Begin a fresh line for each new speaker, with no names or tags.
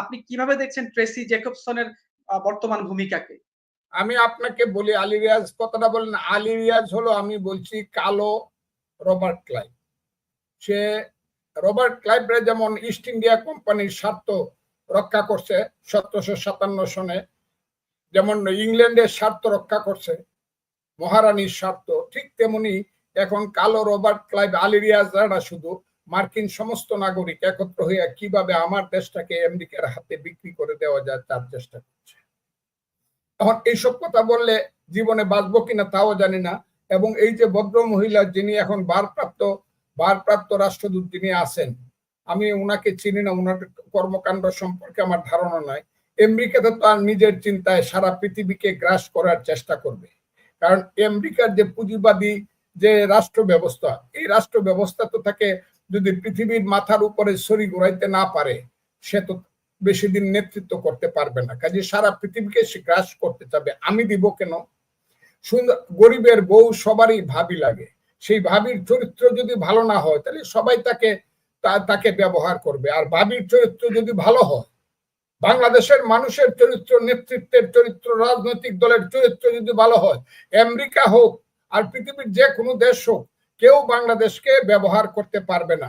আপনি কীভাবে দেখছেন ট্রেসি জেকবসনের বর্তমান ভূমিকাকে?
আমি আপনাকে বলি, আলী রিয়াজ, কথাটা বললেন আলী রিয়াজ হলো আমি বলছি কালো রবার্ট ক্লাইভ। সে রবার্ট ক্লাইভরে যেমন ইস্ট ইন্ডিয়া কোম্পানির স্বার্থ রক্ষা করছে, সতেরোশো সাতান্ন সনে, যেমন ইংল্যান্ডের স্বার্থ রক্ষা করছে, মহারানীর স্বার্থ, ঠিক তেমনি এখন কালো রবার্ট ক্লাইভ, আলী রিয়াজরা শুধু মার্কিন সমস্ত নাগরিক একত্র হইয়া কীভাবে আমার দেশটাকে আমেরিকার হাতে বিক্রি করে দেওয়া যায় তার চেষ্টা করছে। এখন এইসব কথা বললে জীবনে বাঁচবো কিনা তাও জানি না এবং এই যে ভদ্র মহিলা যিনি এখন ভারপ্রাপ্ত ভারপ্রাপ্ত রাষ্ট্রদূত যিনি আছেন, আমি ওনাকে চিনি না ওনার কর্মকাণ্ড সম্পর্কে আমার ধারণা নাই। আমেরিকাতে তো আর নিজের চিন্তায় সারা পৃথিবীকে গ্রাস করার চেষ্টা করবে। কারণ আমেরিকার যে পুঁজিবাদী যে রাষ্ট্র ব্যবস্থা এই রাষ্ট্র ব্যবস্থা তো তাকে যদি পৃথিবীর মাথার উপরে ছড়ি ঘুরাইতে না পারে, সে তো বেশি দিন নেতৃত্ব করতে পারবে না। কাজে সারা পৃথিবীকে সে গ্রাস করতে চাবে। আমি দিব কেন? সুন্দর, গরিবের বউ সবারই ভাবি লাগে। সেই ভাবির চরিত্র যদি ভালো না হয়, তাহলে সবাই তাকে তাকে ব্যবহার করবে। আর ভাবির চরিত্র যদি ভালো হয়, বাংলাদেশের মানুষের চরিত্র, নেতৃত্বের চরিত্র, রাজনৈতিক দলের চরিত্র যদি ভালো হয়, আমেরিকা হোক আর পৃথিবীর যে কোনো দেশ হোক কেউ বাংলাদেশকে ব্যবহার করতে পারবে না।